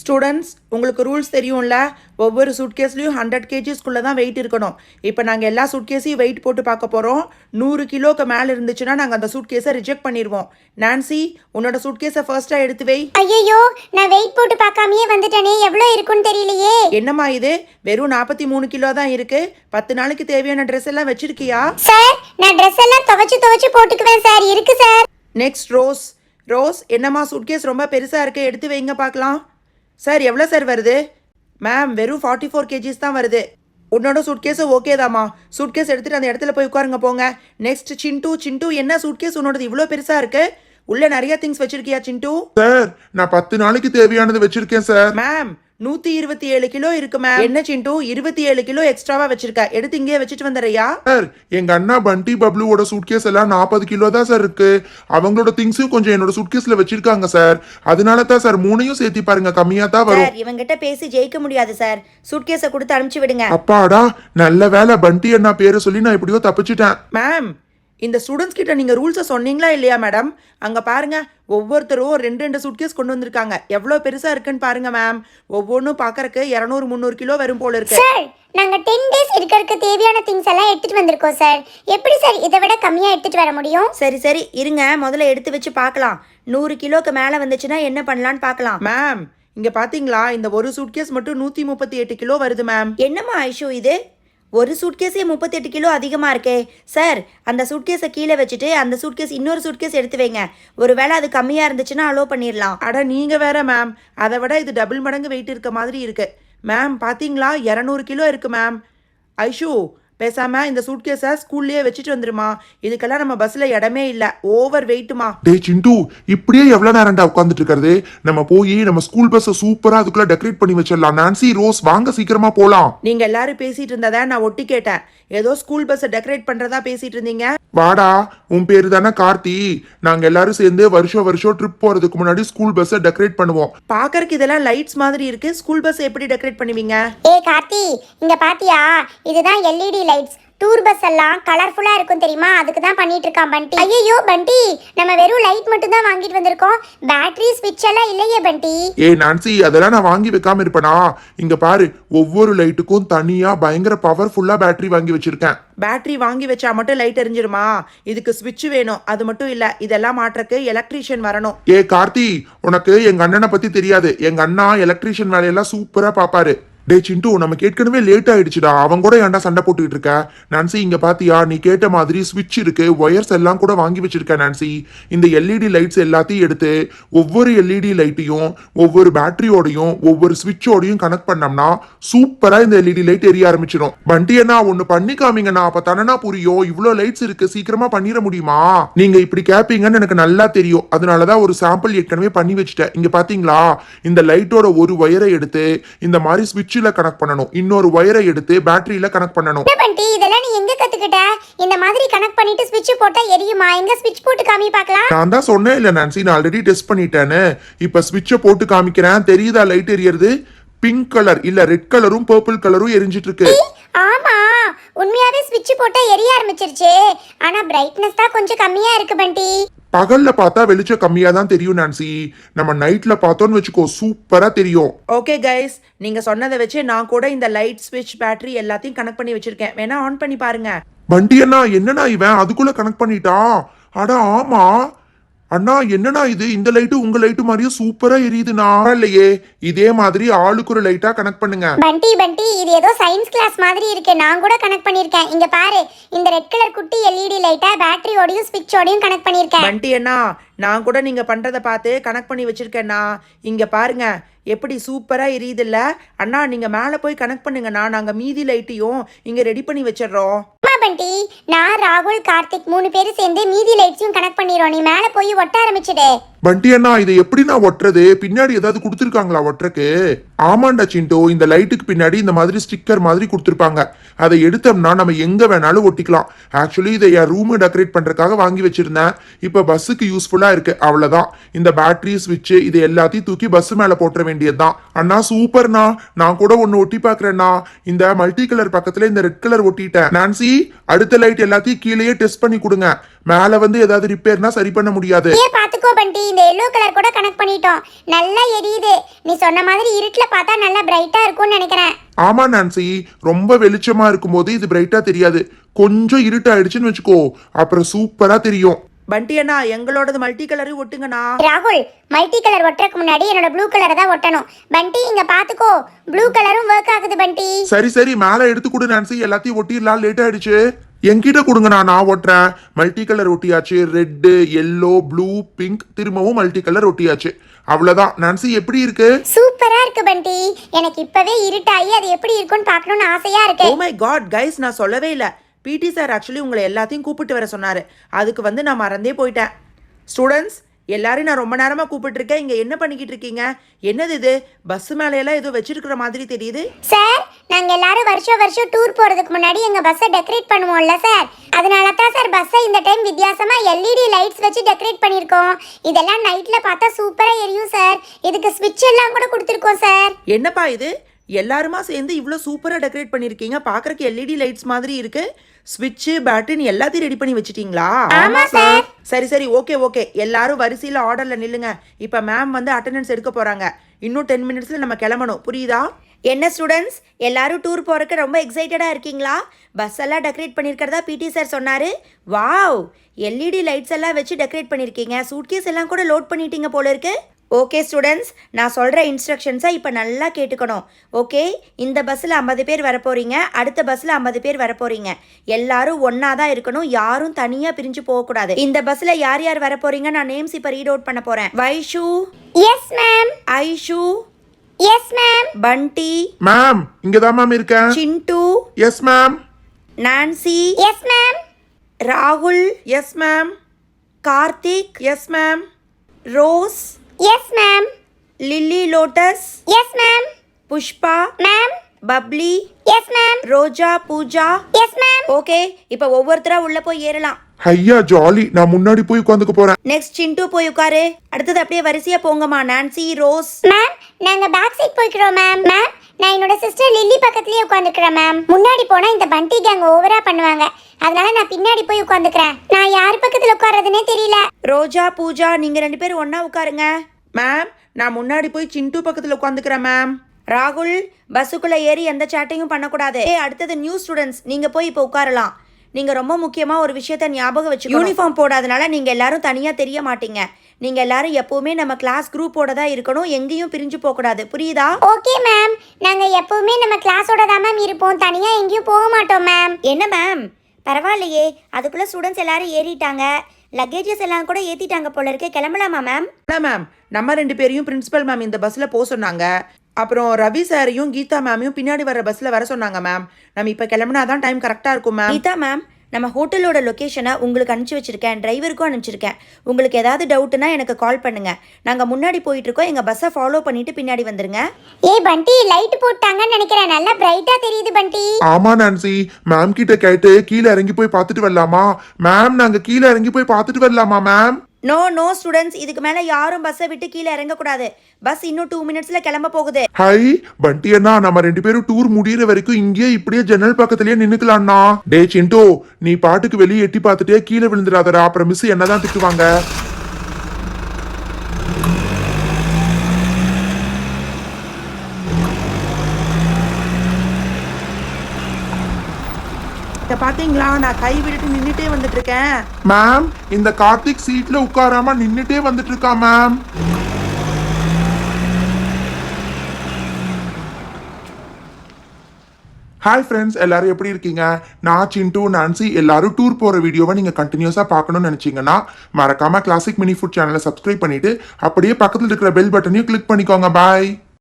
Students உங்களுக்கு rules தெரியும்ல? ஒவ்வொரு சூட்கேஸ்லையும் ஹண்ட்ரட் கேஜிஸ்க்குள்ளே தான் வெயிட் இருக்கணும். இப்போ நாங்கள் எல்லா சூட்கேஸையும் வெயிட் போட்டு பார்க்க போகிறோம் நூறு கிலோக்கு மேலே இருந்துச்சுன்னா நாங்கள் அந்த சூட்கேஸை ரிஜெக்ட் பண்ணிடுவோம். நான்சி உன்னோட சூட்கேஸை ஃபர்ஸ்ட்டாக எடுத்து வை. ஐயோ நான் வெயிட் போட்டு பார்க்காமயே வந்துட்டேனே. எவ்வளோ இருக்குன்னு தெரியலையே. என்னம்மா இது? வெறும் நாற்பத்தி மூணு கிலோ தான் இருக்கு. பத்து நாளைக்கு தேவையான ட்ரெஸ் எல்லாம் வச்சிருக்கியா? சார் நான் ட்ரெஸ் எல்லாம் துவைச்சு துவைச்சு போட்டுக்குவேன் சார். இருக்கு சார். நெக்ஸ்ட் ரோஸ் ரோஸ் என்னம்மா சூட்கேஸ் ரொம்ப பெருசாக இருக்கு? எடுத்து வைங்க பார்க்கலாம். சார் எவ்வளோ சார் வருது? மேம் வெறும் ஃபார்ட்டி ஃபோர் கேஜிஸ் தான் வருது. உன்னோட சூட்கேஸு ஓகே தாம்மா சூட்கேஸ் எடுத்துகிட்டு அந்த இடத்துல போய் உட்காருங்க போங்க. நெக்ஸ்ட் சிண்டு சிண்டு என்ன சூட்கேஸ் உன்னோடது இவ்வளோ பெருசாக இருக்கு. உள்ள நிறைய திங்ஸ் வச்சிருக்கியா சிண்டு? சார் நான் பத்து நாளைக்கு தேவையானது வச்சிருக்கேன் சார். மேம் நூற்றி இருபத்தி ஏழு கிலோ இருக்கு மேம் என்ன சிண்டு? இருபத்தி ஏழு கிலோ எக்ஸ்ட்ராவா வச்சிருக்க? எடுத்து இங்கேயே வச்சுட்டு வந்துடுறியா? சார் எங்க அண்ணா பண்டி பப்ளுவோட சூட்கேஸ் எல்லாம் நாற்பது கிலோ தான் சார் இருக்கு. அவங்களோட திங்ஸும் கொஞ்சம் என்னோட சூட்கேஸ்ல வச்சிருக்காங்க சார். அதனால தான் சார் மூணையும் சேர்த்தி பாருங்க கம்மியா தான் வரும். சார் இவங்கிட்ட பேசி ஜெயிக்க முடியாது சார். சூட்கேஸை கொடுத்து அனுப்பிச்சு விடுங்க. அப்பாடா நல்ல வேலை பண்டி அண்ணா பேரை சொல்லி நான் எப்படியோ தப்பிச்சிட்டேன். மேம் இந்த ஸ்டூடெண்ட்ஸ் கிட்ட நீங்க ரூல்ஸை சொன்னீங்களா இல்லையா மேடம் அங்க பாருங்க ஒவ்வொருத்தரும் ரெண்டு ரெண்டு சூட்கேஸ் கொண்டு வந்திருக்காங்க. எவ்வளோ பெருசா இருக்குன்னு பாருங்க மேம் ஒவ்வொன்றும் பார்க்கறக்கு இரநூறு முந்நூறு கிலோ வரும் போல இருக்கு. சார் நாங்க டென் டேஸ் இருக்கிறதுக்கு தேவையான திங்ஸ் எல்லாம் எடுத்துட்டு வந்திருக்கோம் சார் எப்படி சார் இதை விட கம்மியா எடுத்துட்டு வர முடியும்? சரி சரி இருங்க. முதல்ல எடுத்து வச்சு பார்க்கலாம். நூறு கிலோக்கு மேலே வந்துச்சுன்னா என்ன பண்ணலான்னு பார்க்கலாம். மேம் இங்க பாத்தீங்களா? இந்த ஒரு சூட்கேஸ் மட்டும் நூத்தி முப்பத்தி எட்டு கிலோ வருது மேம் என்னம்மா ஐஷு இது? ஒரு சூட்கேஸே முப்பத்தெட்டு கிலோ அதிகமாக இருக்கே. சார் அந்த சூட்கேஸை கீழே வச்சுட்டு அந்த சூட்கேஸ் இன்னொரு சூட்கேஸ் எடுத்து வைங்க. ஒரு வேளை அது கம்மியாக இருந்துச்சுன்னா அலோ பண்ணிடலாம் அட நீங்கள் வேற மேம் அதை விட இது டபுள் மடங்கு வெயிட் இருக்க மாதிரி இருக்கு. மேம் பார்த்தீங்களா இரநூறு கிலோ இருக்குது மேம் ஐஷு பேசாம இந்த சூட்கேஸை ஸ்கூல்லயே வச்சுட்டு வந்துருமா. இதுக்கெல்லாம் நம்ம பஸ்ல இடமே இல்ல. ஓவர் வெயிட்டுமா டே சிண்டு இப்படியே எவ்வளவு நேரம்டா உட்காந்துட்டு இருக்கிறது? நம்ம போய் நம்ம ஸ்கூல் பஸ்ஸை சூப்பரா அதுக்குள்ள டெக்கரேட் பண்ணி வச்சிடலாம். நான்சி ரோஸ் வாங்க சீக்கிரமா போலாம். நீங்க எல்லாரும் பேசிட்டு இருந்ததை நான் ஒட்டி கேட்டேன். ஏதோ ஸ்கூல் பஸ்ஸை டெக்கரேட் பண்றதா பேசிட்டு இருந்தீங்க? வாடா உன் பேரு தானே கார்த்தி. நாங்க எல்லாரும் சேர்ந்து வருஷம் வருஷம் ட்ரிப் போறதுக்கு முன்னாடி ஸ்கூல் பஸ்ஸை டெக்கரேட் பண்ணுவோம். பாக்கறதுக்கு இதெல்லாம் லைட்ஸ் மாதிரி இருக்கு. ஸ்கூல் பஸ் எப்படி டெக்கரேட் பண்ணுவீங்க? ஏ கார்த்தி இங்க பாத்தியா? இதுதான் எல்இடி லைட்ஸ். டூர் பஸ் எல்லாம் கலர்ஃபுல்லா இருக்கும் தெரியுமா? அதுக்கு தான் பண்ணிட்டு இருக்கான் பண்டி. ஐயோ பண்டி! நம்ம வெறும் லைட் மட்டும் தான் வாங்கிட்டு வந்திருக்கோம். பேட்டரி ஸ்விட்ச் எல்லாம் இல்லையே பண்டி. ஏ நான்சி அதெல்லாம் நான் வாங்கி வைக்காம இருப்பேனா? இங்க பாரு ஒவ்வொரு லைட்டுக்கும் தனியா பயங்கர பவர்ஃபுல்லா பேட்டரி வாங்கி வச்சிருக்கேன். பேட்டரி வாங்கி வச்சா மட்டும் லைட் எரிஞ்சிருமா? இதுக்கு ஸ்விட்ச் வேணும். அது மட்டும் இல்ல இதெல்லாம் மாற்றக்கு எலக்ட்ரீஷியன் வரணும். ஏ கார்த்தி உனக்கு எங்க அண்ணனை பத்தி தெரியாது. எங்க அண்ணா எலக்ட்ரீஷியன் வேலையெல்லாம் சூப்பரா பாப்பாரு. டே சிண்டு நமக்கு ஏற்கனவே லேட் ஆயிடுச்சுடா. அவன் கூட ஏன்டா சண்டை போட்டுக்கிட்டு இருக்க? நான்சி இங்க பாத்தியா? நீ கேட்ட மாதிரி ஸ்விட்ச் இருக்கு. ஒயர்ஸ் எல்லாம் கூட வாங்கி வச்சிருக்க நான்சி இந்த எல்இடி லைட்ஸ் எல்லாத்தையும் எடுத்து ஒவ்வொரு எல்இடி லைட்டையும் ஒவ்வொரு பேட்டரியோடையும் ஒவ்வொரு ஸ்விட்சோடையும் கனெக்ட் பண்ணோம்னா சூப்பரா இந்த எல்இடி லைட் எரிய ஆரம்பிச்சிடும் வண்டி அண்ணா ஒண்ணு பண்ணி காமிங்கண்ணா. அப்ப தானே புரியும்? இவ்வளோ லைட்ஸ் இருக்கு சீக்கிரமா பண்ணிட முடியுமா? நீங்க இப்படி கேப்பீங்கன்னு எனக்கு நல்லா தெரியும். அதனாலதான் ஒரு சாம்பிள் ஏற்கனவே பண்ணி வச்சுட்டேன். இங்க பாத்தீங்களா? இந்த லைட்டோட ஒரு ஒயரை எடுத்து இந்த மாதிரி ஸ்விட்சில் கனெக்ட் பண்ணணும். இன்னொரு ஒயரை எடுத்து பேட்டரியில கனெக்ட் பண்ணணும். பண்டி? இதெல்லாம் நீ எங்க கத்துக்கிட்ட? இந்த மாதிரி கனெக்ட் பண்ணிட்டு ஸ்விட்ச் போட்டா எரியுமா? எங்க ஸ்விட்ச் போட்டு காமி பார்க்கலாம்? நான் தான் சொன்னேன் இல்ல நான்சி நான் ஆல்ரெடி டெஸ்ட் பண்ணிட்டேன்னு. இப்ப ஸ்விட்சை போட்டு காமிக்கிறேன். தெரியுதா லைட் எரியறது? பிங்க் கலர் இல்ல ரெட் கலரும் பர்பிள் கலரும் எரிஞ்சிட்டு இருக்கு. ஆமா. உண்மையாவே ஸ்விட்ச் போட்டா எரிய ஆரம்பிச்சிருச்சு. ஆனா பிரைட்னஸ் தான் கொஞ்சம் கம்மியா இருக்கு பண்டி. பகல்ல பார்த்தா வெளிச்சம் கம்மியா தான் தெரியும் நான்சி. நம்ம நைட்ல பார்த்தோம்னு வச்சுக்கோ சூப்பரா தெரியும். ஓகே கைஸ் நீங்க சொன்னதை வச்சு நான் கூட இந்த லைட் ஸ்விட்ச் பேட்டரி எல்லாத்தையும் கனெக்ட் பண்ணி வச்சிருக்கேன். வேணா ஆன் பண்ணி பாருங்க. வண்டி அண்ணா என்னண்ணா இவன்? அதுக்குள்ள கனெக்ட் பண்ணிட்டான். அட ஆமா. அண்ணா என்னண்ணா இது? இந்த லைட்டு உங்க லைட்டு மாதிரியும் சூப்பரா எரியுதுண்ணா. இல்லையே இதே மாதிரி ஆளுக்கு ஒரு லைட்டா கனெக்ட் பண்ணுங்க. பண்டி பண்டி இது ஏதோ சயின்ஸ் கிளாஸ் மாதிரி இருக்கு. நான் கூட கனெக்ட் பண்ணிருக்கேன். இங்க பாரு இந்த ரெட் கலர் குட்டி எல்இடி லைட்டை பேட்டரியோடையும் ஸ்விட்சோடையும் கனெக்ட் பண்ணிருக்கேன். பண்டி அண்ணா நான் கூட நீங்க பண்றதை பார்த்து கனெக்ட் பண்ணி வச்சிருக்கேண்ணா. இங்க பாருங்க எப்படி சூப்பரா எரியுதுல்ல? அண்ணா நீங்க மேலே போய் கனெக்ட் பண்ணுங்கண்ணா. நாங்க மீதி லைட்டையும் இங்க ரெடி பண்ணி வச்சிடுறோம். ஆண்டி நான் ராகுல் கார்த்திக் மூணு பேரும் சேர்ந்து மீதி லைட்ஸையும் கனெக்ட் பண்ணிடுறோம். நீ மேல போய் ஒட்ட ஆரம்பிச்சிடு. வண்டி அண்ணா இதை எப்படி நான் ஒட்டுறது? பின்னாடி ஏதாவது கொடுத்துருக்காங்களா ஒட்டுறக்கு? ஆமாண்டா சிண்டோ இந்த லைட்டுக்கு பின்னாடி இந்த மாதிரி ஸ்டிக்கர் மாதிரி கொடுத்துருப்பாங்க. அதை எடுத்தோம்னா நம்ம எங்க வேணாலும் ஒட்டிக்கலாம். ஆக்சுவலி இதை என் ரூமு டெக்கரேட் பண்றதுக்காக வாங்கி வச்சிருந்தேன். இப்போ பஸ்ஸுக்கு யூஸ்ஃபுல்லா இருக்கு. அவ்வளவுதான். இந்த பேட்டரி ஸ்விட்ச் இது எல்லாத்தையும் தூக்கி பஸ் மேல போட்டுற வேண்டியதுதான். அண்ணா சூப்பர்ண்ணா. நான் கூட ஒன்னு ஒட்டி பாக்குறேன்னா இந்த மல்டி கலர் பக்கத்துல இந்த ரெட் கலர் ஒட்டிட்டேன். நான்சி அடுத்த லைட் எல்லாத்தையும் கீழேயே டெஸ்ட் பண்ணி கொடுங்க. மேல வந்து ஏதாவது ரிப்பேர்னா சரி பண்ண முடியாது. ஏ பாத்துக்கோ பண்டி. இந்த எல்லோ கலர் கூட கனெக்ட் பண்ணிட்டோம். நல்லா எரியுது. நீ சொன்ன மாதிரி இருட்டுல பார்த்தா நல்லா பிரைட்டா இருக்கும்னு நினைக்கிறேன். ஆமா நான்சி. ரொம்ப வெளிச்சமா இருக்கும்போது இது பிரைட்டா தெரியாது. கொஞ்சம் இருட்டாயிடுச்சுன்னு வச்சுக்கோ. அப்புறம் சூப்பரா தெரியும். பண்டி அண்ணா எங்களோடது மல்டி கலரையும் ஒட்டுங்கண்ணா. ராகுல் மல்டி கலர் ஒட்டுறதுக்கு முன்னாடி என்னோட ப்ளூ கலரை தான் ஒட்டணும். பண்டி இங்க பாத்துக்கோ. ப்ளூ கலரும் ஒர்க் ஆகுது பண்டி. சரி சரி. மேல எடுத்து கொடு நான்சி. எல்லாத்தையும் ஒட்டிடலாம். லேட் ஆயிடுச்சு. என்கிட்ட கொடுங்க நான் நான் ஒட்டுறேன் மல்டி கலர் ஒட்டியாச்சு ரெட்டு எல்லோ ப்ளூ பிங்க் திரும்பவும் மல்டி கலர் ஒட்டியாச்சு அவ்வளவுதான். நான்சி எப்படி இருக்கு? சூப்பரா இருக்கு பண்டி. எனக்கு இப்பவே இருட்டாயி அது எப்படி இருக்கும்னு பார்க்கணும்னு ஆசையா ஓ இருக்கு மை காட் கைஸ் நான் சொல்லவே இல்லை. பிடி சார் ஆக்சுவலி உங்களை எல்லாத்தையும் கூப்பிட்டு வர சொன்னார். அதுக்கு வந்து நான் மறந்தே போயிட்டேன். ஸ்டூடெண்ட்ஸ் எல்லாரையும் நான் ரொம்ப நேரமாக கூப்பிட்டுருக்கேன். இங்கே என்ன பண்ணிக்கிட்டு இருக்கீங்க? என்னது இது? பஸ் மேலையெல்லாம் ஏதோ வச்சிருக்கிற மாதிரி தெரியுது. சார் நாங்க எல்லாரும் வருஷம் வருஷம் டூர் போறதுக்கு முன்னாடி எங்க பஸ்ஸை டெக்கரேட் பண்ணுவோம்ல சார் அதனால தான் சார் பஸ்ஸை இந்த டைம் வித்தியாசமா எல்இடி லைட்ஸ் வச்சு டெக்கரேட் பண்ணிருக்கோம் இதெல்லாம் நைட்ல பார்த்தா சூப்பரா எரியும் சார் இதுக்கு ஸ்விட்ச் எல்லாம் கூட கொடுத்துருக்கோம் சார் என்னப்பா இது? எல்லாருமா சேர்ந்து இவ்வளோ சூப்பராக டெக்கரேட் பண்ணியிருக்கீங்க. பார்க்கறக்கு எல்இடி லைட்ஸ் மாதிரி இருக்கு. ஸ்விட்சு பேட்டரின்னு எல்லாத்தையும் ரெடி பண்ணி வச்சிட்டீங்களா? ஆமா சார் சரி சரி. ஓகே ஓகே எல்லாரும் வரிசையில் ஆர்டரில் நில்லுங்க. இப்போ மேம் வந்து அட்டெண்டன்ஸ் எடுக்க போகிறாங்க இன்னும் டென் மினிட்ஸில் நம்ம கிளம்பணும். புரியுதா? என்ன ஸ்டூடெண்ட்ஸ் எல்லாரும் டூர் போகிறக்கு ரொம்ப எக்ஸைட்டடாக இருக்கீங்களா? பஸ் எல்லாம் டெக்கரேட் பண்ணியிருக்கிறதா பிடி சார் சொன்னார். வாவ் எல்இடி லைட்ஸ் எல்லாம் வச்சு டெக்கரேட் பண்ணியிருக்கீங்க சூட்கேஸ் எல்லாம் கூட லோட் பண்ணிட்டீங்க போல இருக்கு. ஓகே ஸ்டூடெண்ட்ஸ் நான் சொல்கிற இன்ஸ்ட்ரக்ஷன்ஸை இப்போ நல்லா கேட்டுக்கணும். ஓகே இந்த பஸ்ஸில் ஐம்பது பேர் வர போகிறீங்க அடுத்த பஸ்ஸில் ஐம்பது பேர் வர போகிறீங்க எல்லாரும் ஒன்றா தான் இருக்கணும். யாரும் தனியாக பிரிஞ்சு போகக்கூடாது. இந்த பஸ்ஸில் யார் யார் வர போகிறீங்க நான் நேம்ஸ் இப்போ ரீட் அவுட் பண்ண போகிறேன் Vaishu yes ma'am Aishu yes ma'am Bunty ma'am இங்கதான் மேம் இருக்கேன். Chintu yes ma'am Nancy yes ma'am ராகுல் yes ma'am Karthik yes ma'am Rose yes ma'am Lily Lotus yes ma'am Pushpa ma'am Bubbly. Yes ma'am Roja Pooja. Yes ma'am okay இப்போ ஒவ்வொருத்தரா உள்ள போய் ஏறலாம். ஐயா jolly. நான் முன்னாடி போய் உட்காந்துக்க போறேன். நெக்ஸ்ட் சிண்டு போய் உட்காரு. அடுத்தது அப்படியே வரிசையா போங்கம்மா. நான்சி ரோஸ் மேம் நாங்க பேக் சைட் போய்க்கிறோம் மேம் மேம் நான் என்னோட சிஸ்டர் லில்லி பக்கத்துலயே உட்காந்துக்கிறேன் மேம் முன்னாடி போனா இந்த பண்டி கேங் ஓவரா பண்ணுவாங்க. அதனால நான் பின்னாடி போய் உட்காந்துக்கிறேன் நான் யார் பக்கத்துல உட்கார்றதுனே தெரியல. ரோஜா பூஜா நீங்க ரெண்டு பேரும் ஒண்ணா உட்காருங்க. மேம் நான் முன்னாடி போய் சிண்டு பக்கத்தில் உட்காந்துக்கிறேன் மேம் ராகுல் பஸ்ஸுக்குள்ள ஏறி எந்த சேட்டையும் பண்ணக்கூடாது. ஏ அடுத்தது நியூ ஸ்டூடெண்ட்ஸ் நீங்க போய் இப்போ உட்காரலாம். நீங்க ரொம்ப முக்கியமா ஒரு விஷயத்த ஞாபகம் வச்சு யூனிஃபார்ம் போடாதனால நீங்க எல்லாரும் தனியா தெரிய மாட்டீங்க. நீங்க எல்லாரும் எப்பவுமே நம்ம கிளாஸ் குரூப்போட தான் இருக்கணும். எங்கேயும் பிரிஞ்சு போக கூடாது. புரியுதா? ஓகே மேம் நாங்க எப்பவுமே நம்ம கிளாஸோட தான் மேம் இருப்போம். தனியா எங்கேயும் போக மாட்டோம் மேம் என்ன மேம் பரவாயில்லையே. அதுக்குள்ள ஸ்டூடெண்ட்ஸ் எல்லாரும் ஏறிட்டாங்க. லக்கேஜஸ் எல்லாம் கூட ஏத்திட்டாங்க போல இருக்கு. கிளம்பலாமா மேம் இல்லை மேம் நம்ம ரெண்டு பேரையும் பிரின்சிபல் மேம் இந்த பஸ்ஸில் போக சொன்னாங்க. அப்புறம் ரவி சாரையும் கீதா மேமையும் பின்னாடி வர பஸ்ஸில் வர சொன்னாங்க மேம் நம்ம இப்போ கிளம்புனா தான் டைம் கரெக்டாக இருக்கும் மேம் கீதா மேம் நம்ம ஹோட்டலோட லொக்கேஷனை உங்களுக்கு அனுப்பிச்சி வச்சிருக்கேன். டிரைவருக்கும் அனுப்பிச்சிருக்கேன். உங்களுக்கு ஏதாவது டவுட்னா எனக்கு கால் பண்ணுங்க. நாங்கள் முன்னாடி போயிட்டு இருக்கோம். எங்கள் பஸ்ஸை ஃபாலோ பண்ணிட்டு பின்னாடி வந்துருங்க. ஏய் பண்டி லைட் போட்டாங்கன்னு நினைக்கிறேன். நல்லா பிரைட்டா தெரியுது பண்டி. ஆமா நான்சி. மேம் கிட்ட கேட்டு கீழே இறங்கி போய் பார்த்துட்டு வரலாமா? மேம் நாங்க கீழே இறங்கி போய் பார்த்துட்டு வரலாமா மேம் நோ நோ ஸ்டூடெண்ட்ஸ் இதுக்கு மேல யாரும் பஸ்ஸை விட்டு கீழே இறங்கக்கூடாது. பஸ் இன்னும் டூ மினிட்ஸ்ல கிளம்ப போகுது. ஹை பண்டி அண்ணா நம்ம ரெண்டு பேரும் டூர் முடியிற வரைக்கும் இங்கேயே இப்படியே ஜன்னல் பக்கத்துலயே நின்னுக்கலாம்ண்ணா. டே சிண்டோ நீ பாட்டுக்கு வெளியே எட்டி பார்த்துட்டே கீழே விழுந்துடாதடா அப்புறம் மிஸ் என்னதான் திட்டுவாங்க? இதை பாத்தீங்களா? நான் கை விட்டுட்டு நின்றுட்டே வந்துட்டு இருக்கேன் மேம் இந்த கார்த்திக் சீட்ல உட்காராம நின்னுட்டே வந்துட்டு இருக்கா மேம் ஹாய் ஃப்ரெண்ட்ஸ் எல்லாரும் எப்படி இருக்கீங்க? நான் சிண்டு நான்சி எல்லாரும் டூர் போகிற வீடியோவை நீங்கள் கண்டினியூஸாக பார்க்கணும்னு நினச்சிங்கன்னா மறக்காமல் கிளாசிக் மினி ஃபுட் சேனலை சப்ஸ்கிரைப் பண்ணிட்டு அப்படியே பக்கத்தில் இருக்கிற பெல் பட்டனையும் கிளிக் பண்ணிக்கோங்க. பாய்